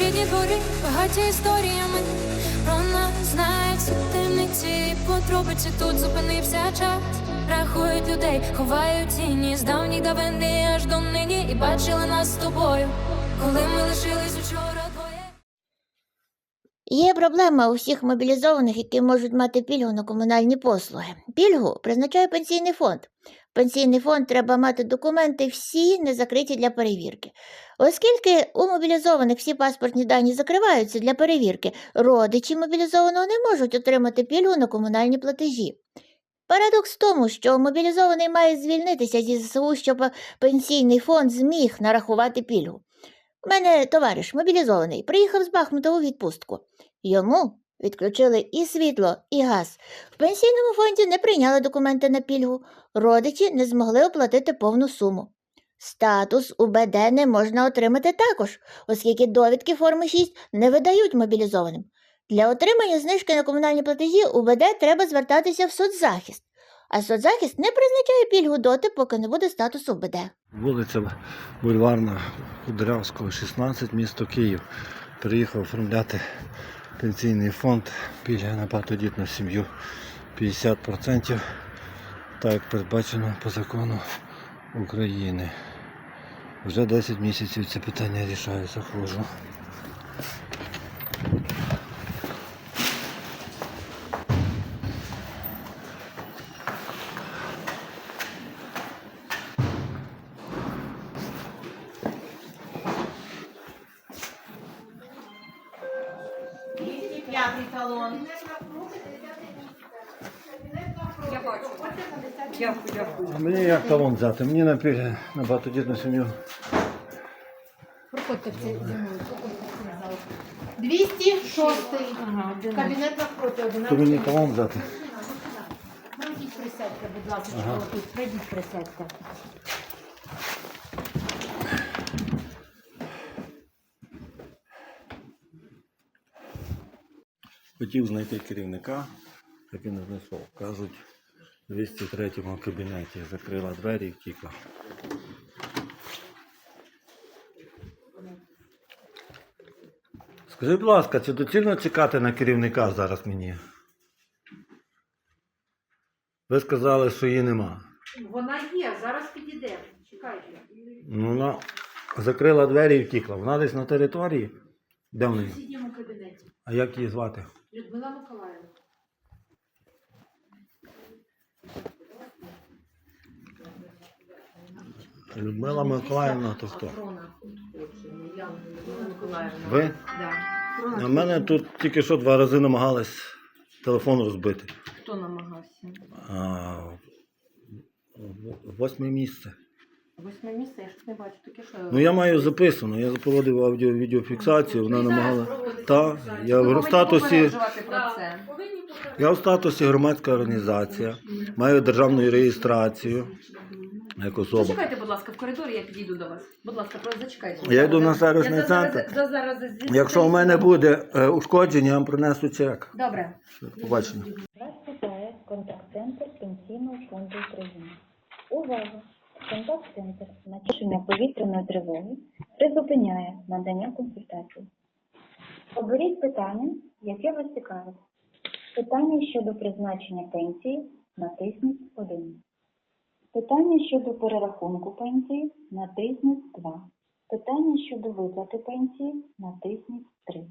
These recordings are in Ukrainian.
Рідні двори багаті історіями. Про нас знають всі темниці і подробиці тут зупинився час. Рахують людей, ховають тіні з давніх давини аж до нині і бачили нас з тобою, коли ми лишились учора двоє. Є проблема у всіх мобілізованих, які можуть мати пільгу на комунальні послуги. Пільгу призначає пенсійний фонд. Пенсійний фонд треба мати документи всі не закриті для перевірки. Оскільки у мобілізованих всі паспортні дані закриваються для перевірки, родичі мобілізованого не можуть отримати пільгу на комунальні платежі. Парадокс в тому, що мобілізований має звільнитися зі ЗСУ, щоб пенсійний фонд зміг нарахувати пільгу. У мене товариш мобілізований, приїхав з Бахмута у відпустку. Йому відключили і світло, і газ. В пенсійному фонді не прийняли документи на пільгу. Родичі не змогли оплатити повну суму. Статус УБД не можна отримати також, оскільки довідки форми 6 не видають мобілізованим. Для отримання знижки на комунальні платежі УБД треба звертатися в соцзахист, а соцзахист не призначає пільгу доти, поки не буде статусу УБД. Вулиця Бульварна, Кудрявського, 16, місто Київ. Приїхав оформляти пенсійний фонд пільги на багатодітну сім'ю 50%, так як передбачено по закону України. Вже 10 місяців це питання рішаю, заходжу. Мені як взяти? Мені на пільги на багатодітну сім'ю. Проходьте в цей зимою. 206 Ага, кабінет навпроти То мені 11. талон взяти. Пройдіть присядьте, будь ласка, Ага. тут. Пройдіть присядьте. Хотів знайти керівника, так і не знайшов. Кажуть, 203 кабінеті закрила двері і втікла. Скажи, будь ласка, чи доцільно чекати на керівника зараз мені? Ви сказали, що її нема. Вона є, зараз підійде. Чекайте. Ну, вона закрила двері і втікла. Вона десь на території. Де В вона? сусідньому кабінеті. А як її звати? Людмила Миколаївна. Людмила Миколаївна, то хто? Людмила Миколаївна. Ви? Да. А в мене тут тільки що два рази намагались телефон розбити. Хто намагався? А, восьме місце. Восьме місце, я ж не бачу, таке що. Ну я маю записано, я проводив аудіо відеофіксацію, вона намагала. Так, я в статусі, я в статусі громадська організація, маю державну реєстрацію як особа. Зачекайте, будь ласка, в коридорі я підійду до вас. Будь ласка, просто зачекайте. Я йду на сервісний Я за- зараз- центр. за- зараз звідси- Якщо у мене буде е, ушкодження, я вам принесу чек. Добре. Побачення. Вас вітає контакт-центр Пенсійного фонду України. Увага! Контакт-центр на повітряної тривоги призупиняє надання консультацій. Оберіть питання, яке вас цікавить. Питання щодо призначення пенсії натисніть 1. Питання щодо перерахунку пенсії натисніть 2. Питання щодо виплати пенсії натисніть 3.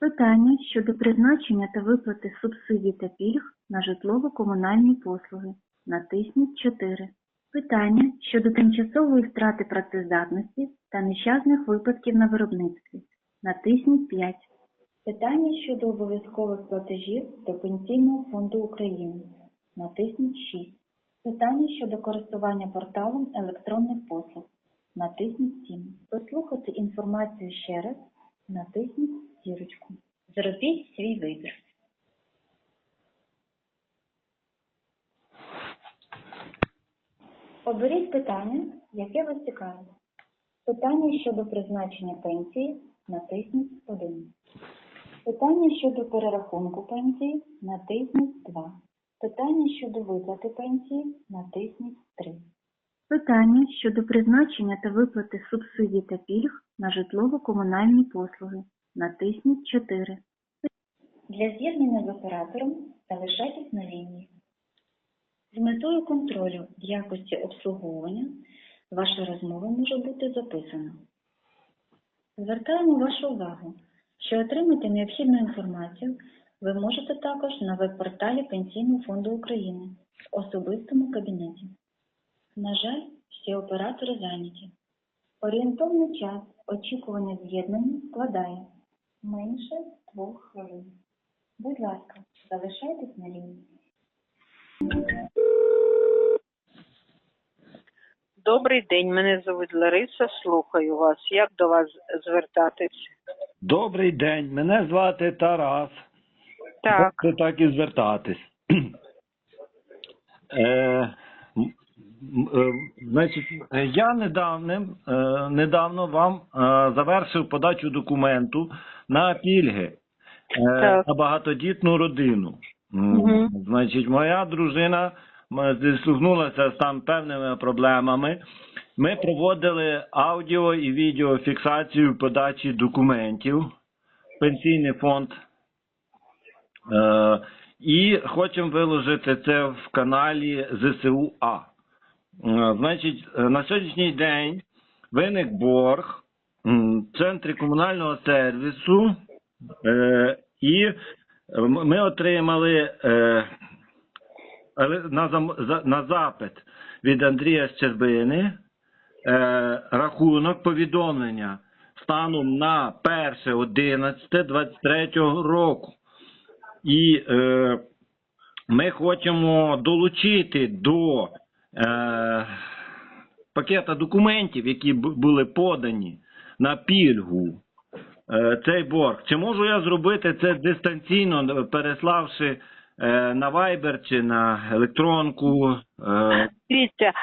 Питання щодо призначення та виплати субсидій та пільг на житлово-комунальні послуги. Натисніть 4. Питання щодо тимчасової втрати працездатності та нещасних випадків на виробництві. Натисніть 5. Питання щодо обов'язкових платежів до Пенсійного фонду України. Натисніть 6. Питання щодо користування порталом електронних послуг. Натисніть 7. Послухати інформацію ще раз. Натисніть зірочку. Зробіть свій вибір. Оберіть питання, яке вас цікавить. Питання щодо призначення пенсії натисніть 1. Питання щодо перерахунку пенсії натисніть 2. Питання щодо виплати пенсії натисніть 3. Питання щодо призначення та виплати субсидій та пільг на житлово-комунальні послуги. Натисніть 4. Для з'єднання з оператором залишайтесь на лінії. З метою контролю якості обслуговування ваша розмова може бути записана. Звертаємо вашу увагу, що отримати необхідну інформацію ви можете також на веб-порталі Пенсійного фонду України в особистому кабінеті. На жаль, всі оператори зайняті. Орієнтовний час очікування з'єднання складає менше двох хвилин. Будь ласка, залишайтесь на лінії. Добрий день, мене звуть Лариса. Слухаю вас. Як до вас звертатись? Добрий день, мене звати Тарас. Так, Можете так і звертатись. Е, е, значить, я недавним, е, недавно вам е, завершив подачу документу на пільги Так. на багатодітну родину. Мгм. Значить, моя дружина м, зіштовхнулася з там певними проблемами. Ми проводили аудіо і відеофіксацію подачі документів. Пенсійний фонд і хочемо виложити це в каналі ЗСУ А. Е, Значить, е, на сьогоднішній день виник борг в центрі комунального сервісу, е, і ми отримали е, на, запит від Андрія Щербини е, рахунок повідомлення станом на 1.11.23 року. І е, ми хочемо долучити до е, пакета документів, які бу- були подані на пільгу е, цей борг. Чи можу я зробити це дистанційно, переславши е, на Viber чи на електронку? Е,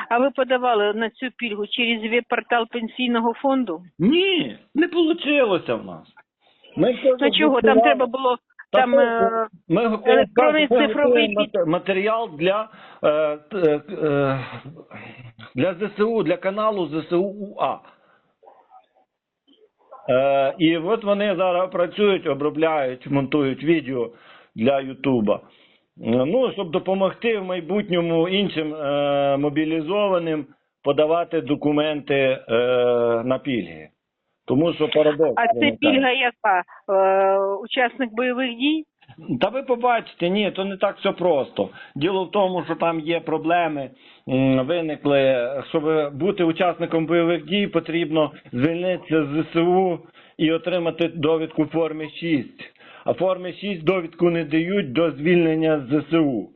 а ви подавали на цю пільгу через веб-портал пенсійного фонду? ні, не вийшло в нас. Ми Ну чого? Там треба було там. е, ми електронний ми цифровий матеріал для, е, е, для ЗСУ, для каналу ЗСУ УА. Е, і от вони зараз працюють, обробляють, монтують відео для Ютуба. Е, Ну, щоб допомогти в майбутньому іншим е, мобілізованим подавати документи е, на пільги. Тому що парадокс. А це виникає. пільга яка? Е, учасник бойових дій? Та ви побачите, ні, то не так все просто. Діло в тому, що там є проблеми, виникли. Щоб бути учасником бойових дій, потрібно звільнитися з ЗСУ і отримати довідку в формі 6. А в формі 6 довідку не дають до звільнення з ЗСУ.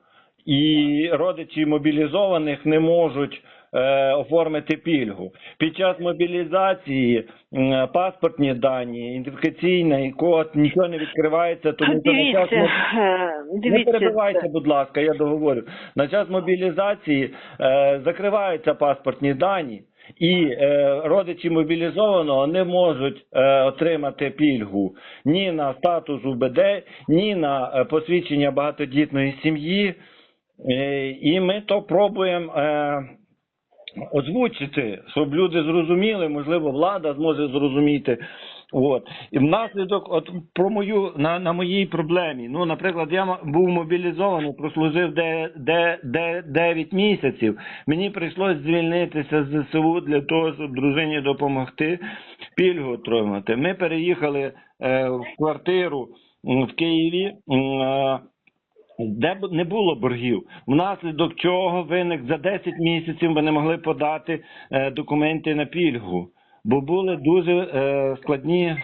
І родичі мобілізованих не можуть е, оформити пільгу. Під час мобілізації м, паспортні дані, ідентифікаційний код, нічого не відкривається, тому що на час моб- е, не перебивайте, будь ласка, я договорю. На час мобілізації е, закриваються паспортні дані, і е, родичі мобілізованого не можуть е, отримати пільгу ні на статус УБД, ні на е, посвідчення багатодітної сім'ї. Е, і ми то пробуємо. Е, озвучити, щоб люди зрозуміли, можливо, влада зможе зрозуміти. От і внаслідок, от про мою на, на моїй проблемі. Ну, наприклад, я був мобілізований, прослужив де, де, де 9 місяців. Мені прийшлось звільнитися з ЗСУ для того, щоб дружині допомогти пільгу отримати. Ми переїхали е, в квартиру в Києві. е, де б не було боргів, внаслідок чого виник за 10 місяців ми не могли подати е, документи на пільгу, бо були дуже е, складні е,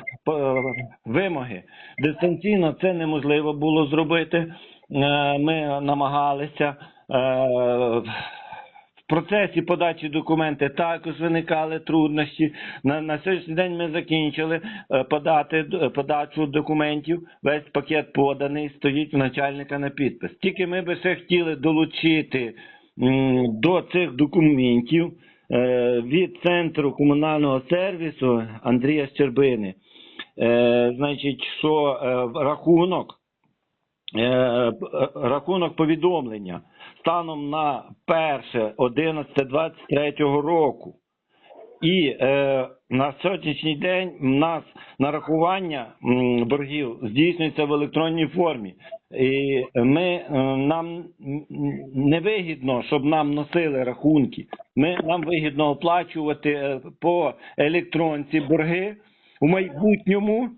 вимоги. Дистанційно це неможливо було зробити. Ми намагалися. Е, процесі подачі документи також виникали труднощі. На, на сьогоднішній день ми закінчили е, подати подачу документів. Весь пакет поданий, стоїть в начальника на підпис. Тільки ми би ще хотіли долучити до цих документів е, від центру комунального сервісу Андрія Щербини. Е, значить, що е, рахунок е, рахунок повідомлення станом на 1.11.23 року І е, на сьогоднішній день в нас нарахування боргів здійснюється в електронній формі. І ми е, нам м, невигідно, щоб нам носили рахунки. Ми нам вигідно оплачувати е, по електронці борги у майбутньому,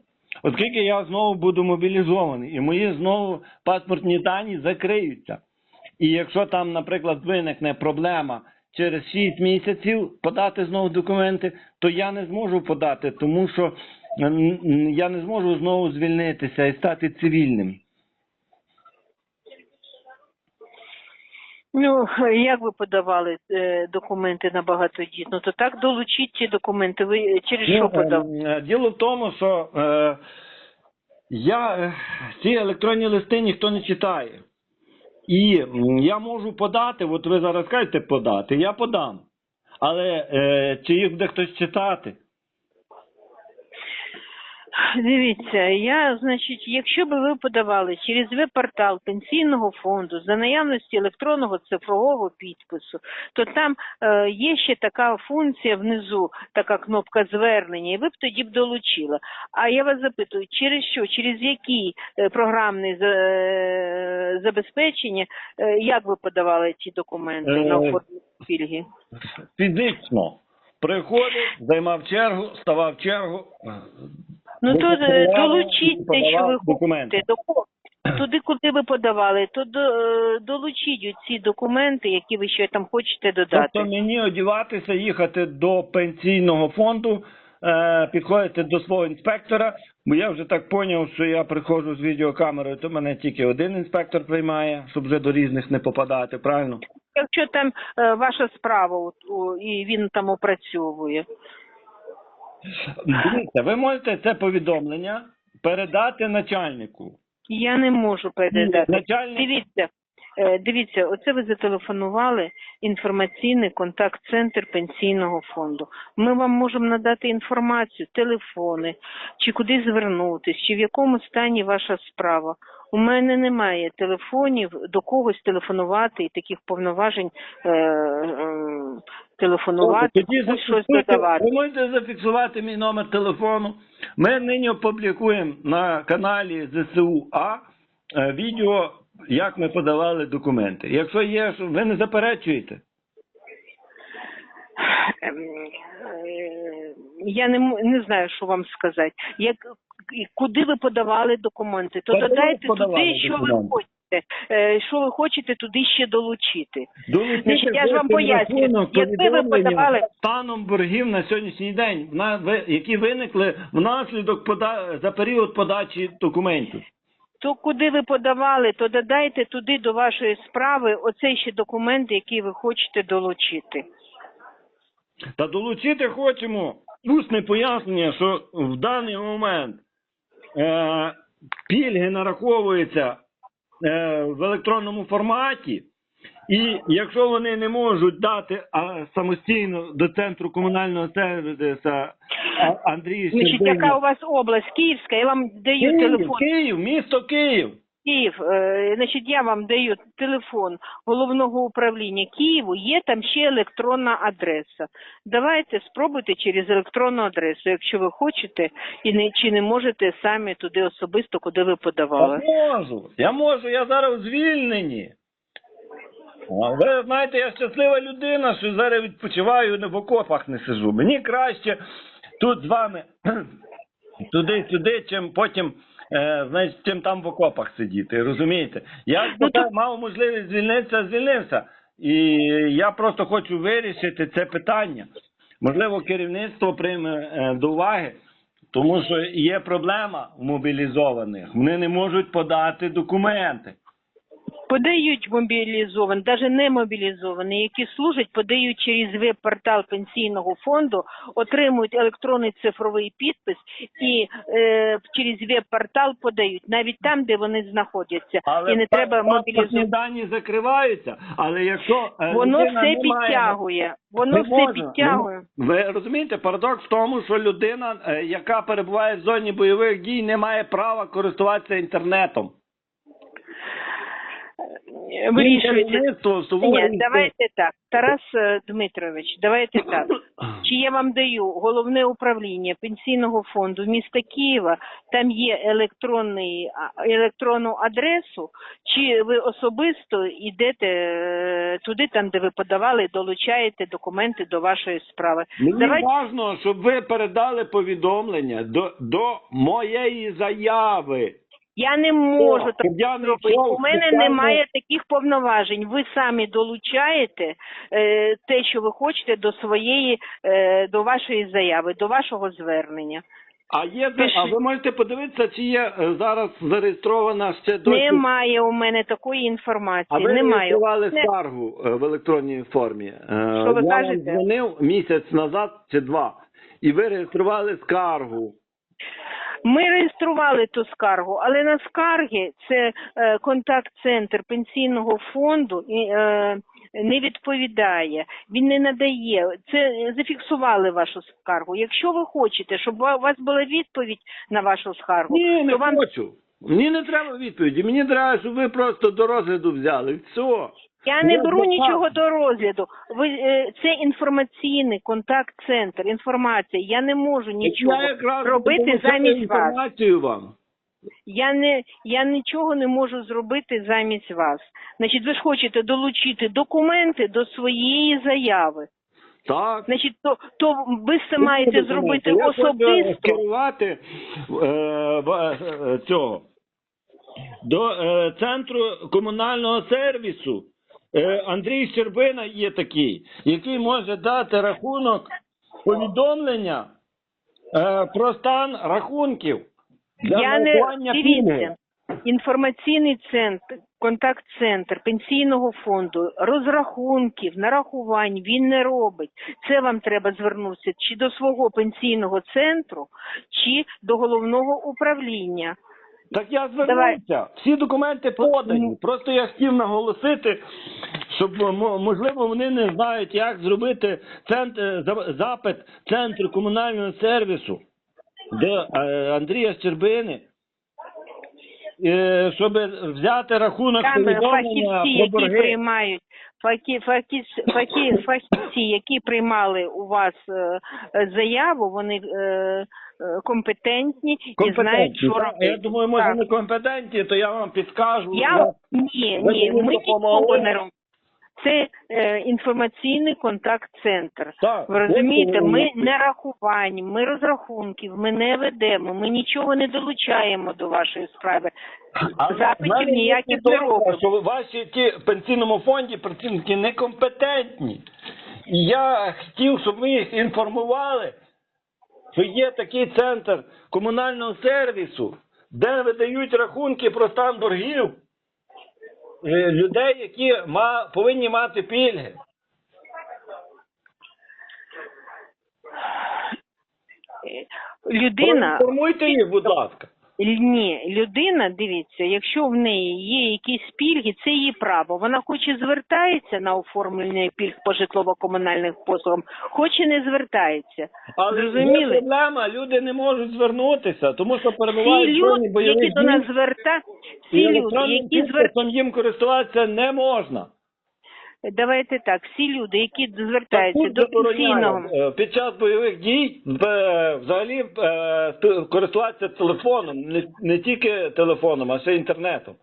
оскільки я знову буду мобілізований, і мої знову паспортні дані закриються. І якщо там, наприклад, виникне проблема через 6 місяців подати знову документи, то я не зможу подати, тому що м, я не зможу знову звільнитися і стати цивільним. Ну, як ви подавали е, документи на багатодітну, то так долучіть ці документи. Ви через що Ну, подав? е, Діло в тому, що е, я е, ці електронні листи ніхто не читає. І я можу подати, от ви зараз кажете подати, я подам. Але е, чи їх буде хтось читати? Дивіться, я, значить, якщо би ви подавали через веб-портал пенсійного фонду за наявності електронного цифрового підпису, то там е, є ще така функція внизу, така кнопка звернення, і ви б тоді б долучили. А я вас запитую, через що, через які е, програмні е, забезпечення, е, як ви подавали ці документи на Е, оформлення пільги? Фізично. Приходив, займав чергу, ставав чергу. Ну то е, долучіть те, що ви хочете. Туди, куди ви подавали, то до, долучіть ці документи, які ви ще там хочете додати. Тобто мені одіватися, їхати до пенсійного фонду, е, підходити до свого інспектора, бо я вже так зрозумів, що я приходжу з відеокамерою, то мене тільки один інспектор приймає, щоб вже до різних не попадати, правильно? Якщо там е, ваша справа і він там опрацьовує. Дивіться, ви можете це повідомлення передати начальнику. Я не можу передати. Начальник Дивіться, дивіться, оце ви зателефонували інформаційний контакт-центр пенсійного фонду. Ми вам можемо надати інформацію, телефони, чи куди звернутись, чи в якому стані ваша справа. У мене немає телефонів до когось телефонувати і таких повноважень е, е, телефонувати, Тоді щось додавати. ви можете зафіксувати мій номер телефону. Ми нині опублікуємо на каналі ЗСУ А е, відео, як ми подавали документи. Якщо є, ви не заперечуєте. Ем, Я не, не знаю, що вам сказати. Як, куди ви подавали документи, то Та додайте туди, що ви хочете. Е, Що ви хочете туди ще долучити. Долучити я ж вам пояснюю, якби ви подавали- станом боргів на сьогоднішній день, які виникли внаслідок пода... за період подачі документів. То куди ви подавали, то додайте туди до вашої справи оцей ще документ, який ви хочете долучити. Та долучити хочемо усне пояснення, що в даний момент е, пільги нараховуються е, в електронному форматі, і якщо вони не можуть дати а, самостійно до центру комунального сервісу а, Андрій Значить, яка у вас область Київська, я вам даю Київ, телефон. Київ, місто Київ. Київ, е, значить, я вам даю телефон головного управління Києву, є там ще електронна адреса. Давайте спробуйте через електронну адресу, якщо ви хочете, і не чи не можете самі туди особисто, куди ви подавали. Я можу, я можу, я зараз у звільненні. А Ви знаєте, я щаслива людина, що зараз відпочиваю не в окопах не сижу. Мені краще тут з вами туди-сюди, чим потім, е, значить, чим там в окопах сидіти. Розумієте? Я Ну, мав можливість звільнитися, звільнився. І я просто хочу вирішити це питання. Можливо, керівництво прийме е, до уваги, тому що є проблема у мобілізованих. Вони не можуть подати документи. Подають мобілізовані, навіть не мобілізовані, які служать, подають через веб-портал пенсійного фонду, отримують електронний цифровий підпис і е, через веб-портал подають, навіть там, де вони знаходяться. і не треба мобілізувати. дані закриваються. Але якщо е, Воно все підтягує. Воно Не все підтягує. Ну, Ви розумієте, парадокс в тому, що людина, е, яка перебуває в зоні бойових дій, не має права користуватися інтернетом. Вирішується. Керівництво Ні, давайте так. Тарас е, Дмитрович, давайте так. Чи я вам даю головне управління пенсійного фонду міста Києва, там є електронний, електронну адресу, чи ви особисто йдете е, туди, там, де ви подавали, долучаєте документи до вашої справи? Мені Давайте- важливо, щоб ви передали повідомлення до, до моєї заяви. Я не можу О, так я не зробити. У мене спеціально- немає таких повноважень. Ви самі долучаєте е, те, що ви хочете до своєї, е, до вашої заяви, до вашого звернення. А є Пиши. а ви можете подивитися, чи є е, зараз зареєстрована ще досі. Немає у мене такої А інформації. ви Немає. реєстрували Не- скаргу е, в електронній формі. Е, Що ви я кажете? дзвонив місяць назад чи два, і ви реєстрували скаргу. Ми реєстрували ту скаргу, але на скарги це е, контакт-центр пенсійного фонду і, е, не відповідає. Він не надає. Це зафіксували вашу скаргу. Якщо ви хочете, щоб у вас була відповідь на вашу скаргу, Ні, не то вам хочу. Мені не треба відповіді. Мені треба, щоб ви просто до розгляду взяли. Все. Я не беру нічого до розгляду. Ви е, це інформаційний контакт-центр, інформація. Я не можу нічого Я робити замість вас. вам. Я не я нічого не можу зробити замість вас. Значить, ви ж хочете долучити документи до своєї заяви. Так. Значить, то то ви це маєте зробити Я особисто. керувати е, е, цього до е, центру комунального сервісу. Е, Андрій Щербина є такий, який може дати рахунок повідомлення е, про стан рахунків. Для Я не дивіться. Інформаційний центр, контакт-центр пенсійного фонду, розрахунків, нарахувань він не робить. Це вам треба звернутися чи до свого пенсійного центру, чи до головного управління. Так я Давай. звернувся. Всі документи подані. Просто я хотів наголосити, щоб можливо вони не знають, як зробити центр запит центру комунального сервісу до е, Андрія Щербини, е, щоб взяти рахунок Там повідомлення про які борги. приймають фахі, фахі, фахі, фахівці, які приймали у вас е, заяву, вони е, компетентні, і знають, Компетентні. що робити. Я думаю, може Так. не компетентні, то я вам підкажу. Я ні, ні, ми нічого не робимо. Це е, інформаційний контакт-центр. Так, Ви розумієте, ми не рахувань, ми розрахунків, ми не ведемо, ми нічого не долучаємо до вашої справи. Запитів ніяких не робимо. Що ваші ті в пенсійному фонді працівники некомпетентні. І я хотів, щоб ви їх інформували, що є такий центр комунального сервісу, де видають рахунки про стан боргів людей, які ма, повинні мати пільги. Людина Формуйте їх, будь ласка. Ні, людина, дивіться, якщо в неї є якісь пільги, це її право. Вона хоче звертається на оформлення пільг по житлово-комунальних послугам, хоче не звертається. Але є Зрозуміли? проблема, люди не можуть звернутися, тому що Всі перебувають в зоні люди, бойових які до нас дій. звертаються, І всі люди, електронним які звертаються, підписом їм користуватися не можна. Давайте так, всі люди, які звертаються пункт до забороняє, пенсійного. е, Під час бойових дій е, взагалі е, т- користуватися телефоном, не, не тільки телефоном, а ще інтернетом.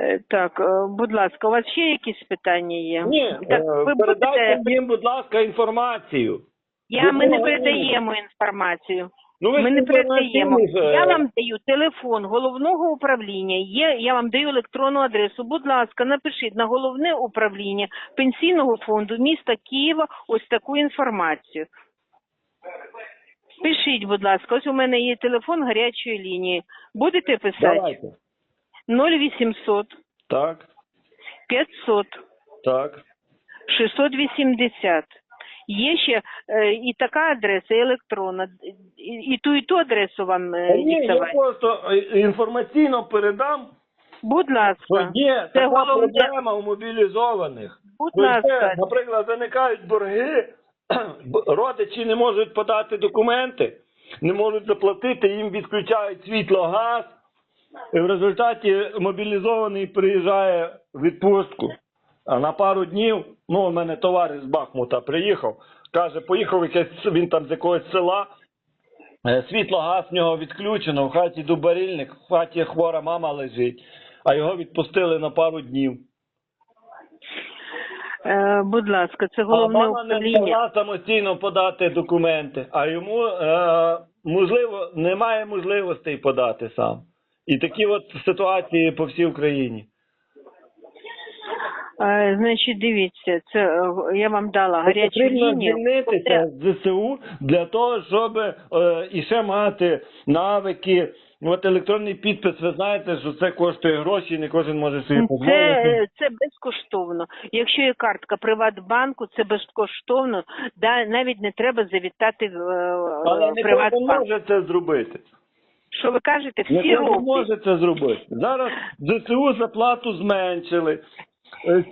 Е, Так, е, будь ласка, у вас ще якісь питання є? Ні, так, е, ви передайте будете... їм, будь ласка, інформацію. Я, ми не передаємо інформацію. Ну, ви Ми не передаємо. е, Я вам даю телефон головного управління. Є, я вам даю електронну адресу. Будь ласка, напишіть на головне управління пенсійного фонду міста Києва ось таку інформацію. Пишіть, будь ласка, ось у мене є телефон гарячої лінії. Будете писати? Давайте. 0800 Так, 500 так. 680. Є ще е, і така адреса, і електронна. І, і ту, і ту адресу вам е, Та Ні, я диктувати. просто е, інформаційно передам, Будь що ласка, є Це така головне. проблема у мобілізованих. будь Бо ласка. наприклад, виникають борги, б- родичі не можуть подати документи, не можуть заплатити, їм відключають світло, газ, І в результаті мобілізований приїжджає в відпустку. А на пару днів, ну, у мене товариш з Бахмута приїхав, каже, поїхав якесь, він там з якогось села, е, світло газ в нього відключено, в хаті дубарільник, в хаті хвора мама лежить, а його відпустили на пару днів. Е, будь ласка, це А головне мама не могла самостійно подати документи, а йому е, можливо немає можливостей подати сам. І такі от ситуації по всій Україні. Е, значить, дивіться, це е, я вам дала гарячу Потрібно лінію. звільнитися з ЗСУ для того, щоб е, іще мати навики. От електронний підпис, ви знаєте, що це коштує гроші, не кожен може собі Це, дозволити. це безкоштовно. Якщо є картка Приватбанку, це безкоштовно. Да, навіть не треба завітати в е, Але не Приватбанк. може це зробити. Що ви кажете? Не Всі кожен роблять. може це зробити. Зараз ЗСУ заплату зменшили,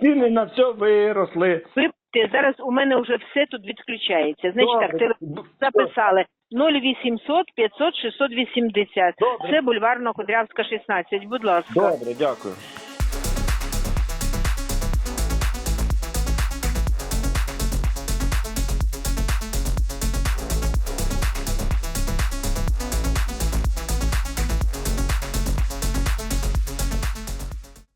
ціни на все виросли. Вибачте, зараз у мене вже все тут відключається. Значить так, Добре. телефон записали 0800 500 680. Добре. Це бульварно Кудрявська, 16. Будь ласка. Добре, дякую.